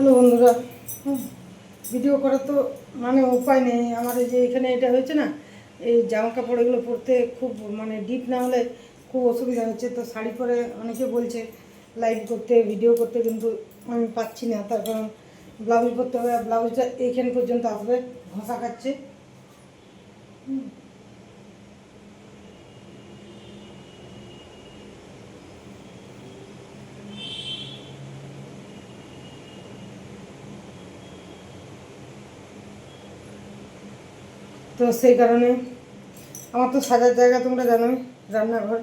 Hello বন্ধুরা। Video করার তো মানে উপায় নেই। আমার যে এখানে এটা হয়েছে না, এই জামা কাপড় এগুলো পরতে খুব মানে ডিপ না হলে খুব অসুবিধা হচ্ছে। তো শাড়ি পরে অনেকে বলছে লাইভ করতে ভিডিও করতে, কিন্তু আমি পাচ্ছি না। তার কারণ ব্লাউজ করতে হবে, আর ব্লাউজটা এইখান পর্যন্ত আসবে, ঘষা খাচ্ছে। হুম। তো সেই কারণে আমার তো সাজার জায়গা তোমরা জানোই, রান্নাঘর।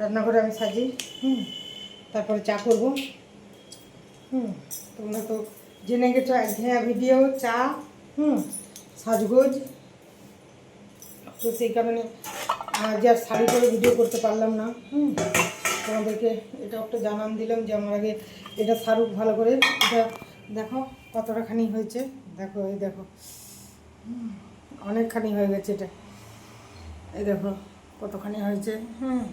রান্নাঘরে আমি সাজি, হুম। তারপরে চা করব, হুম। তোমরা তো জেনে গেছো একঘেয়া ভিডিও, চা, হুম, সাজগোজ। তো সেই কারণে আজ আর শাড়ি পরে ভিডিও করতে পারলাম না, হুম। তোমাদেরকে এটা একটা জানান দিলাম যে আমার আগে এটা সারুক ভালো করে। এটা দেখো কতটা খানি হয়েছে। দেখো, এই দেখো। অনেকখানি হয়ে গেছে এটা। এই দেখো কতখানি হয়েছে। হ্যাঁ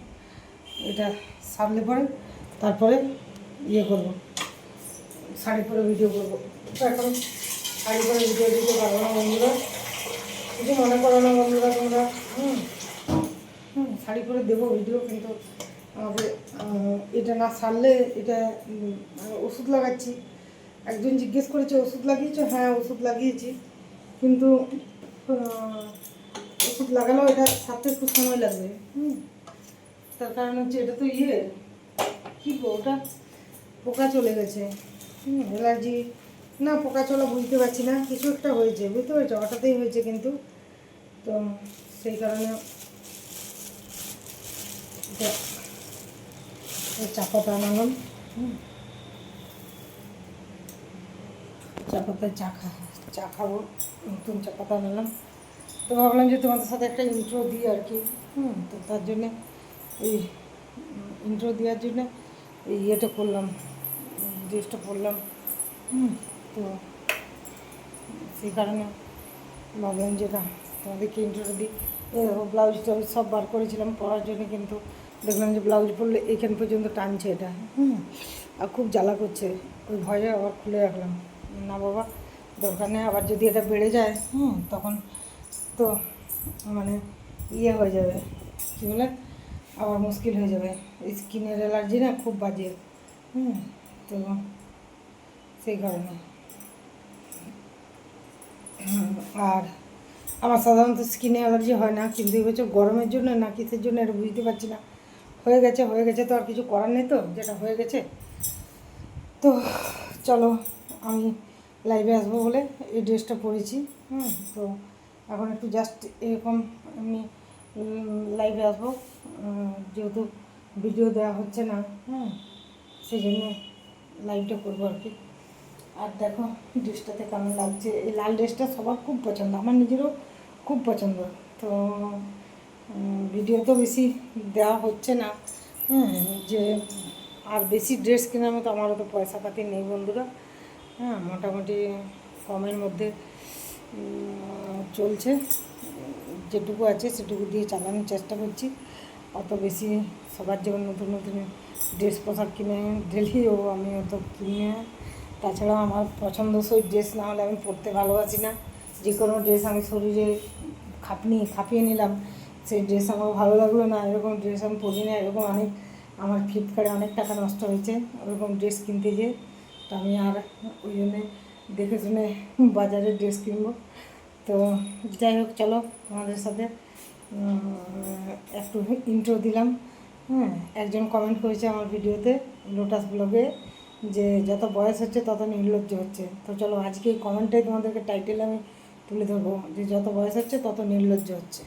এটা সারলে পরে তারপরে ইয়ে করব। শাড়ি পরে ভিডিও করব। এখন শাড়ি পরে ভিডিও দিতে পারব না বন্ধুরা। কিছু মনে করো না বন্ধুরা তোমরা। হুম হুম, শাড়ি পরে দেবো ভিডিও কিন্তু আমাকে এটা না সারলে এটা ওষুধ লাগাচ্ছি। একজন জিজ্ঞেস করেছে, ওষুধ লাগিয়েছো? হ্যাঁ ওষুধ লাগিয়েছি। কিন্তু ওষুধ লাগালেও এটা সারতে একটু সময় লাগবে, হুম? তার কারণ হচ্ছে এটা তো ইয়ে কী ওটা পোকা চলে গেছে, হুম, অ্যালার্জি, না, পোকা চলা বুঝতে পারছি না, কিছু একটা হয়েছে, বুঝতে পেরেছ? হঠাৎই হয়েছে কিন্তু, তো সেই কারণে এটা এই চা পাতা আনালাম হুম চা পাতায় চা খাব নতুন চা পাতা আনালাম। তো ভাবলাম যে তোমাদের সাথে একটা ইন্ট্রো দিই আর কি। হুম, তো তার জন্যে এই ইন্ট্রো দেওয়ার জন্যে এই ইয়েটা করলাম ড্রেসটা পরলাম। হুম, তো সেই কারণে ভাবলাম যে না, তোমাদেরকে ইন্ট্রোটা দিই। দেখো ব্লাউজ টাউজ সব বার করেছিলাম পরার জন্য কিন্তু দেখলাম যে ব্লাউজ পরলে এখান পর্যন্ত টানছে এটা। হুম, আর খুব জ্বালা করছে। ওই ভয়ে আবার খুলে রাখলাম। না বাবা দরকার নেই আবার যদি এটা বেড়ে যায়, হুম, তখন তো মানে ইয়ে হয়ে যাবে। কী বলে? আবার মুশকিল হয়ে যাবে। স্কিনের অ্যালার্জি না খুব বাজে, হুম, তো সেই কারণে। আর আমার সাধারণত স্কিনে অ্যালার্জি হয় না, কিন্তু এবছর গরমের জন্য না কিসের জন্য এটা বুঝতে পারছি না। হয়ে গেছে হয়ে গেছে তো আর কিছু করার নেই তো, যেটা হয়ে গেছে। তো চলো, আমি লাইভে আসব বলে এই ড্রেসটা পরেছি, হুম, তো এখন একটু জাস্ট এরকম এমনি লাইভে আসব যেহেতু ভিডিও দেওয়া হচ্ছে না, হুম সেই জন্য লাইভটা করব আর কি। আর দেখো ড্রেসটাতে কেমন লাগছে, এই লাল ড্রেসটা সবার খুব পছন্দ, আমার নিজেরও খুব পছন্দ, তো ভিডিও তো বেশি দেওয়া হচ্ছে না যে আর বেশি ড্রেস কেনার মতো আমারও তো পয়সা পাতি নেই বন্ধুরা হ্যাঁ মোটামুটি কমের মধ্যে চলছে। যেটুকু আছে সেটুকু দিয়ে চালানোর চেষ্টা করছি। অত বেশি সবার যেমন নতুন নতুন ড্রেস পোশাক কিনে ডেলিও আমি অত কিনে। তাছাড়া আমার পছন্দসই ড্রেস না হলে আমি পরতে ভালোবাসি না। যে কোনো ড্রেস আমি শরীরে খাপনি, খাপিয়ে নিলাম, সেই ড্রেস আমার ভালো লাগল না। এরকম ড্রেস আমি পরি না, এরকম অনেক আমার ফ্লিপকার্টে অনেক টাকা নষ্ট হয়েছে। ওরকম ড্রেস কিনতে গিয়ে তো আমি আর ওই জন্যে দেখে শুনে বাজারে ড্রেস কিনবো। তো যাই হোক, চলো আমাদের সাথে একটু ইন্ট্রো দিলাম। হ্যাঁ একজন কমেন্ট করেছে আমার ভিডিওতে লোটাস ব্লগে যে যত বয়স হচ্ছে তত নির্লজ্জ হচ্ছে। তো চলো আজকে এই কমেন্টটাই তোমাদেরকে টাইটেল আমি তুলে ধরবো যে যত বয়স হচ্ছে তত নির্লজ্জ হচ্ছে।